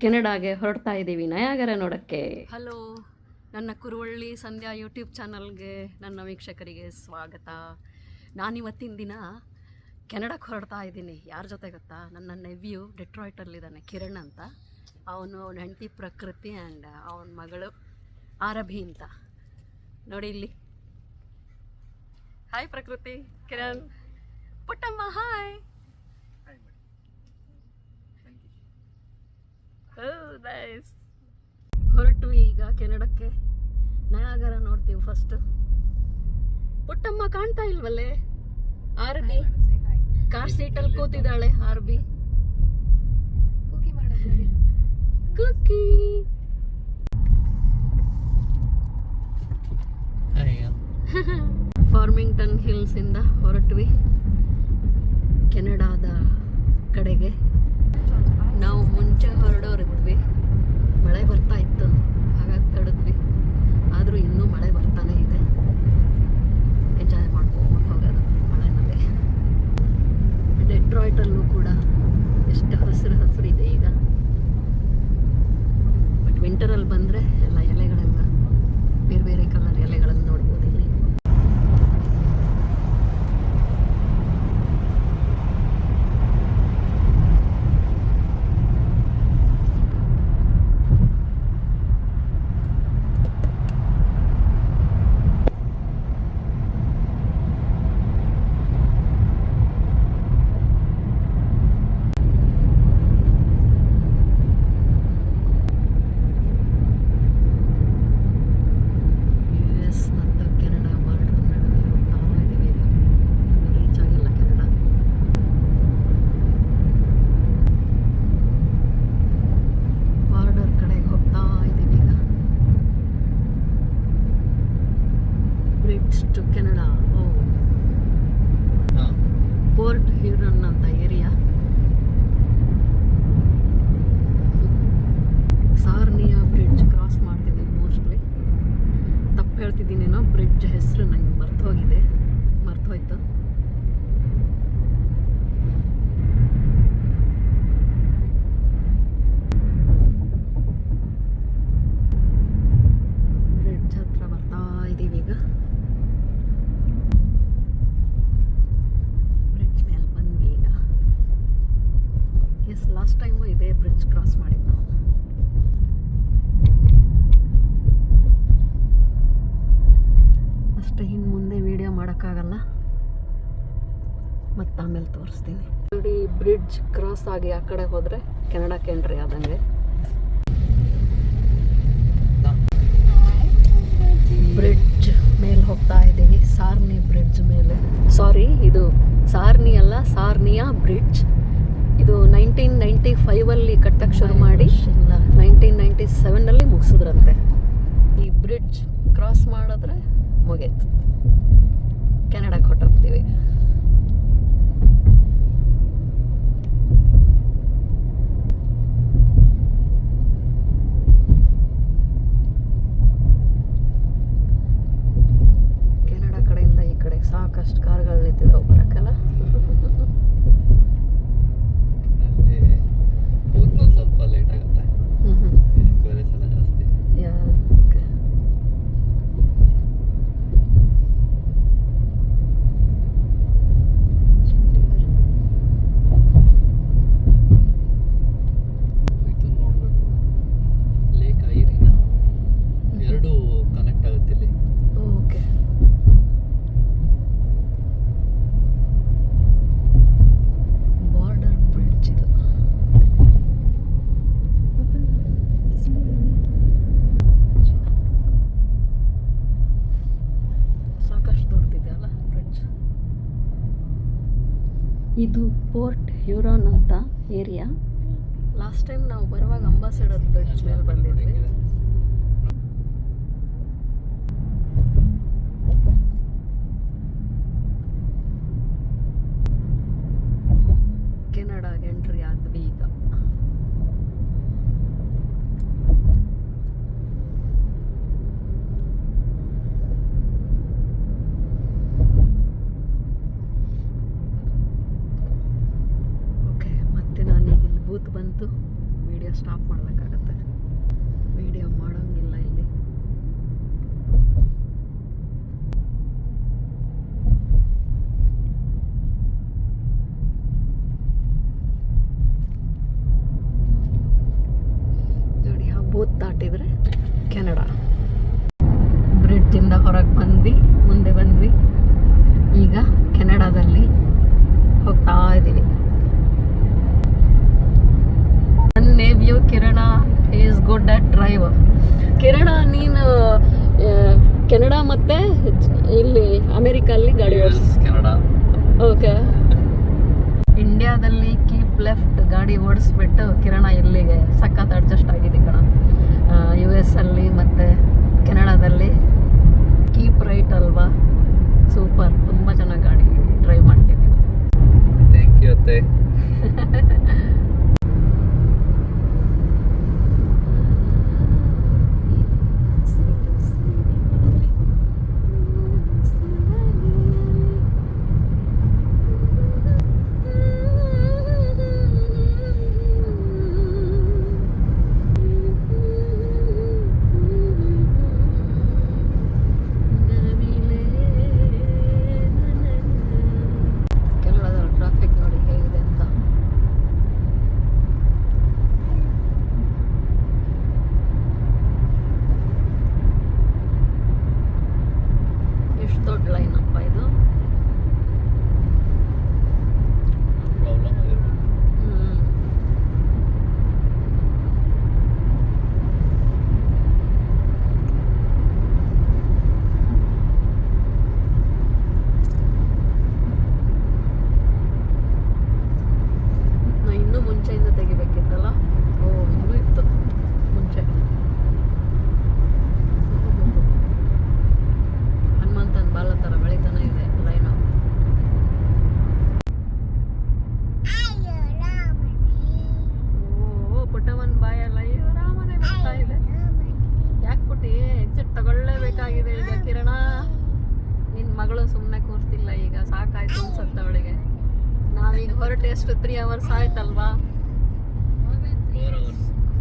ಕೆನಡಾಗೆ ಹೊರಡ್ತಾ ಇದ್ದೀವಿ. ನಯಾಗರ ನೋಡೋಕ್ಕೆ. ಹಲೋ, ನನ್ನ ಕುರುವಳ್ಳಿ ಸಂಧ್ಯಾ ಯೂಟ್ಯೂಬ್ ಚಾನಲ್ಗೆ ನನ್ನ ವೀಕ್ಷಕರಿಗೆ ಸ್ವಾಗತ. ನಾನಿವತ್ತಿನ ದಿನ ಕೆನಡಾಕ್ಕೆ ಹೊರಡ್ತಾ ಇದ್ದೀನಿ. ಯಾರ ಜೊತೆ ಗೊತ್ತಾ? ನನ್ನ ನೆವ್ಯೂ ಡೆಟ್ರಾಯ್ಟಲ್ಲಿದ್ದಾನೆ, ಕಿರಣ್ ಅಂತ. ಅವನು ಅವನ ಹೆಂಡತಿ ಪ್ರಕೃತಿ ಆ್ಯಂಡ್ ಅವನ ಮಗಳು ಆರಭಿ ಅಂತ. ನೋಡಿ ಇಲ್ಲಿ. ಹಾಯ್ ಪ್ರಕೃತಿ, ಕಿರಣ್. ಪುಟ್ಟಮ್ಮ ಹಾಯ್ ಹೊರಟ್ವಿ ಈಗ ಕೆನಡಕ್ಕೆ. ನಯಾಗರ ನೋಡ್ತೀವಿ ಫಸ್ಟ್ ಪುಟ್ಟಮ್ಮ ಕಾಣ್ತಾ ಇಲ್ವಲ್ಲೇ? R B. ಕಾರ್ ಸೀಟಲ್ಲಿ ಕೂತಿದ್ದಾಳೆ ಆರ್ ಬಿ. ಕುಕ್ಕಿ ಫಾರ್ಮಿಂಗ್ಟನ್ ಹಿಲ್ಸ್ ಇಂದ ಹೊರಟ್ವಿ. ಕೆನಡಾದ ಕಡೆಗೆ. ನಾವು ಮುಂಚೆ ಹೊರಡೋರಿದ್ವಿ ಮಳೆ ಬರ್ತಾ ಇತ್ತು ಹಾಗಾಗಿ ತಡೆದ್ವಿ ಆದರೂ ಇನ್ನೂ ಮಳೆ ಬರ್ತಾನೆ ಇದೆ ಎಂಜಾಯ್ ಮಾಡ್ಕೊಂಡು ಹೋಗೋದು ಮಳೆನಲ್ಲಿ ಡೆಟ್ರಾಯ್ಟಲ್ಲೂ ಕೂಡ ಎಷ್ಟು ಹಸಿರು ಹಸಿರು ಇದೆ ಈಗ ಬಟ್ ವಿಂಟರಲ್ಲಿ ಬಂದರೆ ಎಲ್ಲ ಎಲೆಗಳೆಲ್ಲ ಬೇರೆ ಬೇರೆ ಕಲರ್ ಎಲೆಗಳನ್ನು ನೋಡ್ಬೋದು ಇಲ್ಲಿ ಯು ಎಸ್ ಮತ್ತು ಕೆನಡಾ ಬಾರ್ಡರ್ ನಡುವೆ ಹೋಗ್ತಾ ಇದ್ದೀವಿ ಈಗ ಇನ್ನೂ ರೀಚ್ ಆಗಿಲ್ಲ ಕೆನಡಾ ಬಾರ್ಡರ್ ಕಡೆಗೆ ಹೋಗ್ತಾ ಇದ್ದೀವಿ ಈಗ ಬ್ರಿಡ್ಜ್ ಟು ಕೆನಡಾ ಓ ಪೋರ್ಟ್ ಹ್ಯೂರನ್ ಅಂತ ಏರಿಯಾ ಸಾರ್ನಿಯಾ ಬ್ರಿಡ್ಜ್ ಕ್ರಾಸ್ ಮಾಡ್ತಿದ್ದೀವಿ ಮೋಸ್ಟ್ಲಿ ತಪ್ಪು ಹೇಳ್ತಿದ್ದೀನೇನೋ ಬ್ರಿಡ್ಜ್ ಹೆಸರು ನಂಗೆ ಬ್ರಿಡ್ಜ್ ಹೋಯ್ತು ಲಾಸ್ಟ್ ಟೈಮು ಇದೇ ಬ್ರಿಡ್ಜ್ ಕ್ರಾಸ್ ಮಾಡಿದ್ದು ನಾವು ಅಷ್ಟೇ ಇನ್ನು ಮುಂದೆ ವಿಡಿಯೋ ಮಾಡೋಕ್ಕಾಗಲ್ಲ ಮತ್ತು ಆಮೇಲೆ ತೋರಿಸ್ತೀನಿ. ನೋಡಿ ಬ್ರಿಡ್ಜ್ ಕ್ರಾಸ್ ಆಗಿ ಆ ಕಡೆ ಹೋದರೆ ಕೆನಡಾಕ್ಕೆ ಎಂಟ್ರಿ ಆದಂಗೆ. ಬ್ರಿಡ್ಜ್ ಮೇಲೆ ಹೋಗ್ತಾ ಇದ್ದೀವಿ. ಸಾರ್ನಿ ಬ್ರಿಡ್ಜ್ ಮೇಲೆ. ಸಾರಿ ಇದು ಸಾರ್ನಿ ಅಲ್ಲ ಸಾರ್ನಿಯಾ ಬ್ರಿಡ್ಜ್ ಇದು ನೈನ್ಟೀನ್ ನೈಂಟಿ ಫೈವಲ್ಲಿ ಕಟ್ಟಕ್ಕೆ ಶುರು ಮಾಡಿ ನೈನ್ಟೀನ್ ನೈಂಟಿ ಸೆವೆನಲ್ಲಿ ಮುಗಿಸಿದ್ರಂತೆ. ಈ ಬ್ರಿಡ್ಜ್ ಕ್ರಾಸ್ ಮಾಡಿದ್ರೆ ಮುಗೀತು. ಕೆನಡಾಕ್ಕೆ ಹೊಟ್ಟೋಗ್ತೀವಿ ಇದು ಪೋರ್ಟ್ ಹ್ಯೂರಾನ್ ಅಂತ ಏರಿಯಾ. ಲಾಸ್ಟ್ ಟೈಮ್ ನಾವು ಬರುವಾಗ ಅಂಬಾಸಡರ್ ಬ್ರಿಡ್ಜ್ ಮೇಲೆ ಬಂದಿದ್ವಿ ಕೆನಡಾಗೆ ಎಂಟ್ರಿ ಆದ್ವಿ ಈಗ ಓಕೆ ಮತ್ತೆ ನಾನೀಗ ಇಲ್ಲಿ ಬೂತ್ ಬಂತು ವಿಡಿಯೋ ಇಲ್ಲಿಗೆ ಸ್ಟಾಪ್ ಮಾಡಬೇಕಾಗತ್ತೆ ವಿಡಿಯೋ ಮಾಡೋಂಗಿಲ್ಲ ಇಲ್ಲಿ ನೋಡಿ ಆ ಬೂತ್ ದಾಟಿದ್ರೆ ಕೆನಡಾ ಬ್ರಿಡ್ಜಿಂದ ಹೊರಗೆ ಬಂದ್ವಿ ಮುಂದೆ ಬಂದ್ವಿ ಈಗ ಕೆನಡಾದಲ್ಲಿ ಹೋಗ್ತಾ ಇದ್ದೀವಿ ನನ್ನ nephew Kiran is good at drive Kiran ನೀನು ಆ, ಕೆನಡಾ ಮತ್ತೆ ಇಲ್ಲಿ ಅಮೆರಿಕಲ್ಲಿ ಗಾಡಿ ಓಡಿಸ್ ಕೆನಡಾ ಓಕೆ ಇಂಡಿಯಾದಲ್ಲಿ ಕೀಪ್ ಲೆಫ್ಟ್ ಗಾಡಿ ಓಡಿಸ್ಬಿಟ್ಟು ಕಿರಣ ಇಲ್ಲಿಗೆ ಸಖತ್ ಅಡ್ಜಸ್ಟ್ ಆಗಿದೆ ಕಣ. ಯು ಎಸ್ ಅಲ್ಲಿ ಮತ್ತು ಕೆನಡಾದಲ್ಲಿ ಕೀಪ್ ರೈಟ್ ಅಲ್ವಾ? ಸೂಪರ್ ತುಂಬ ಚೆನ್ನಾಗಿ ಗಾಡಿ ಡ್ರೈವ್ ಮಾಡ್ತೀನಿ ಥ್ಯಾಂಕ್ ಯು ಅತ್ತೆ ಕೆನಡಾದಲ್ಲಿ ಟ್ರಾಫಿಕ್ ನೋಡಿ ಹೇಗಿದೆ ಅಂತ ಎಷ್ಟು ದೊಡ್ಡ ಲೈನ್ ಅಪ್ಪ ಇದು ಪ್ರಾಬ್ಲಮ್ ಆಗಿರ್ಬೋದು ಹ್ಮ್. ನಾ ಇನ್ನೂ ಮುಂಚೆಯಿಂದ ತೆಗಿಬೇಕಿತ್ತಲ್ಲ ಓ ಇನ್ನೂ ಇತ್ತು ಮುಂಚೆ ಹನುಮಂತನ ಬಾಲ ಥರ ಬೆಳಿತಾನೆ ಇದೆ ಲೈನು ಓ ಪುಟ್ಟವನ್ ಬಾಯಲ್ಲ ಅಯ್ಯೋ ರಾಮನೇ ಬರ್ತಾ ಇದೆ ಯಾಕೆ ಪುಟ್ಟಿ ಎಕ್ಸಿಟ್ ತಗೊಳ್ಳೇಬೇಕಾಗಿದೆ ಈಗ ಕಿರಣ ನಿನ್ನ ಮಗಳು ಸುಮ್ಮನೆ ಕೂರ್ತಿಲ್ಲ ಈಗ ಸಾಕಾಯ್ತು ಅನ್ಸತ್ತೆ ಅವಳಿಗೆ ನಾವೀಗ ಹೊರಟು ಎಷ್ಟು ತ್ರೀ ಅವರ್ಸ್ ಆಯ್ತಲ್ವಾ?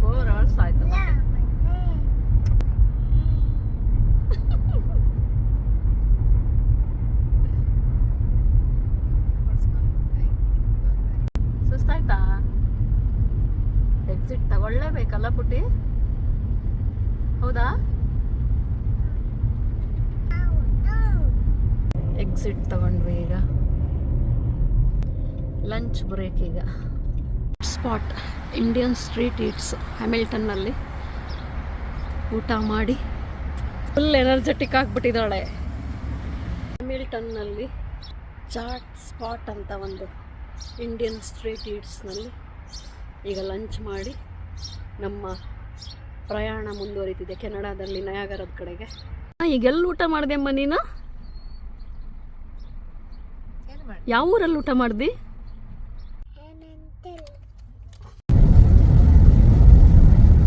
ಫೋರ್ ಅವರ್ಸ್ ಆಯ್ತಲ್ಲ ಸುಸ್ತಾಯ್ತಾ? ಎಕ್ಸಿಟ್ ತಗೊಳ್ಳೇಬೇಕಲ್ಲ ಪುಟ್ಟಿ? ಹೌದಾ? ಎಕ್ಸಿಟ್ ತಗೊಂಡ್ವಿ ಈಗ. ಲಂಚ್ ಬ್ರೇಕ್ ಈಗ. ಸ್ಪಾಟ್ ಇಂಡಿಯನ್ ಸ್ಟ್ರೀಟ್ ಈಟ್ಸ್ ಹ್ಯಾಮಿಲ್ಟನ್ನಲ್ಲಿ ಊಟ ಮಾಡಿ. ಫುಲ್ ಎನರ್ಜೆಟಿಕ್ ಆಗಿಬಿಟ್ಟಿದ್ದಾಳೆ. ಹ್ಯಾಮಿಲ್ಟನ್ನಲ್ಲಿ ಚಾಟ್ ಸ್ಪಾಟ್ ಅಂತ ಒಂದು ಇಂಡಿಯನ್ ಸ್ಟ್ರೀಟ್ ಈಟ್ಸ್ನಲ್ಲಿ ಈಗ ಲಂಚ್ ಮಾಡಿ ನಮ್ಮ ಪ್ರಯಾಣ ಮುಂದುವರಿತಿದೆ ಕೆನಡಾದಲ್ಲಿ ನಯಾಗರದ ಕಡೆಗೆ. ಈಗೆಲ್ಲ ಊಟ ಮಾಡಿದೆ ಅಮ್ಮ ನೀನು? ಯಾವ ಊರಲ್ಲಿ ಊಟ ಮಾಡ್ದಿ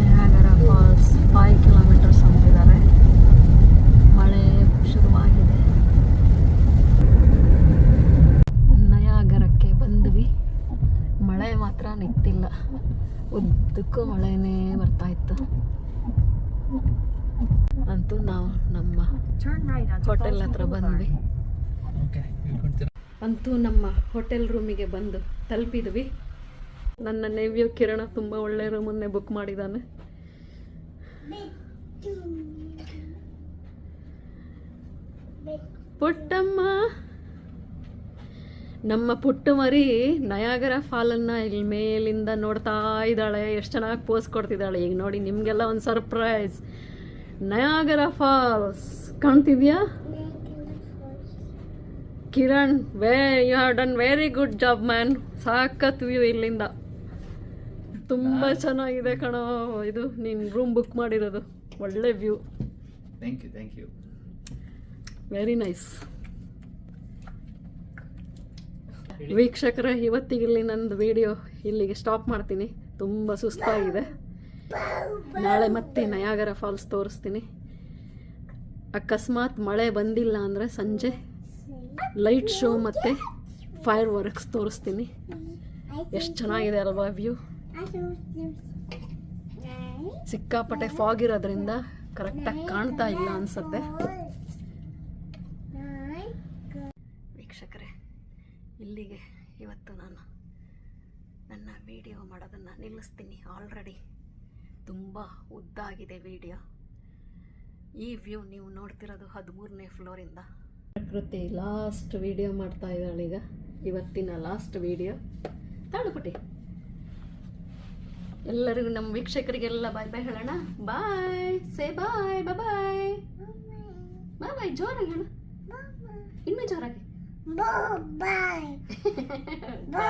ನಯಾಗರ ಫಾಲ್ಸ್ ಫೈವ್ ಕಿಲೋಮೀಟರ್ಸ್ ಅಂತಿದ್ದಾರೆ ಮಳೆ ಶುರುವಾಗಿದೆ ನಯಾಗರಕ್ಕೆ ಬಂದ್ವಿ ಮಳೆ ಮಾತ್ರ ನಿಂತಿಲ್ಲ. ಉದ್ದಕ್ಕೂ ಮಳೆನೇ ಬರ್ತಾ ಇತ್ತು. ಅಂತೂ ನಾವು ನಮ್ಮ ಹೋಟೆಲ್ ಹತ್ರ ಬಂದ್ವಿ. ಅಂತೂ ನಮ್ಮ ಹೋಟೆಲ್ ರೂಮಿಗೆ ಬಂದು ತಲುಪಿದ್ವಿ. ನನ್ನ ನೆವ್ಯೂ ಕಿರಣ ತುಂಬ ಒಳ್ಳೆ ರೂಮನ್ನೇ ಬುಕ್ ಮಾಡಿದ್ದಾನೆ ಪುಟ್ಟಮ್ಮ! ನಮ್ಮ ಪುಟ್ಟ ಮರಿ ನಯಾಗರ ಫಾಲನ್ನು ಇಲ್ಲಿ ಮೇಲಿಂದ ನೋಡ್ತಾ ಇದ್ದಾಳೆ ಎಷ್ಟು ಚೆನ್ನಾಗಿ ಪೋಸ್ ಕೊಡ್ತಿದ್ದಾಳೆ. ಈಗ ನೋಡಿ ನಿಮಗೆಲ್ಲ ಒಂದು surprise Niagara Falls ಕಾಣ್ತಿದ್ಯಾ? Kiran way you have done very good job man ಸಾಕತ್ view ಇಲ್ಲಿಂದ. ತುಂಬ ಚೆನ್ನಾಗಿದೆ ಕಣೋ. ಇದು ನೀನು ರೂಮ್ ಬುಕ್ ಮಾಡಿರೋದು. ಒಳ್ಳೆ view thank you thank you very nice ವೀಕ್ಷಕರೇ ಇವತ್ತಿಗಿಲ್ಲಿ ನಂದು ವಿಡಿಯೋ ಇಲ್ಲಿಗೆ ಸ್ಟಾಪ್ ಮಾಡ್ತೀನಿ. ತುಂಬ ಸುಸ್ತಾಗಿದೆ. ನಾಳೆ ಮತ್ತೆ ನಯಾಗರ ಫಾಲ್ಸ್ ತೋರಿಸ್ತೀನಿ. ಅಕಸ್ಮಾತ್ ಮಳೆ ಬಂದಿಲ್ಲ ಅಂದರೆ ಸಂಜೆ ಲೈಟ್ ಶೋ ಮತ್ತು ಫೈರ್ ವರ್ಕ್ಸ್ ತೋರಿಸ್ತೀನಿ. ಎಷ್ಟು ಚೆನ್ನಾಗಿದೆ ಅಲ್ವಾ ವ್ಯೂ ಸಿಕ್ಕಾಪಟ್ಟೆ ಫಾಗ್ ಇರೋದ್ರಿಂದ ಕರೆಕ್ಟಾಗಿ ಕಾಣ್ತಾ ಇಲ್ಲ ಅನ್ಸುತ್ತೆ ವೀಕ್ಷಕರೇ ಇಲ್ಲಿಗೆ ಇವತ್ತು ನಾನು ನನ್ನ ವಿಡಿಯೋ ಮಾಡೋದನ್ನು ನಿಲ್ಲಿಸ್ತೀನಿ. ಆಲ್ರೆಡಿ ತುಂಬ ಉದ್ದಾಗಿದೆ ವಿಡಿಯೋ ಈ ವ್ಯೂ ನೀವು ನೋಡ್ತಿರೋದು ಹದಿಮೂರನೇ ಫ್ಲೋರಿಂದ ಪ್ರಕೃತಿ ಲಾಸ್ಟ್ ವಿಡಿಯೋ ಮಾಡ್ತಾ ಇದ್ದಾಳೀಗ ಈಗ. ಇವತ್ತಿನ ಲಾಸ್ಟ್ ವಿಡಿಯೋ ತಾಳುಪುಟಿ ಎಲ್ಲರಿಗೂ ನಮ್ಮ ವೀಕ್ಷಕರಿಗೆಲ್ಲ ಬಾಯ್ ಬಾಯ್ ಹೇಳೋಣ. ಬಾಯ್ ಸೇ ಬಾಯ್ ಬಾಯ್ ಬಾಯ್ ಬಾಯ್ ಜೋರಾಗಿ ಹೇಳು. ಇನ್ನೂ ಜೋರಾಗಿ. Bye. Bye.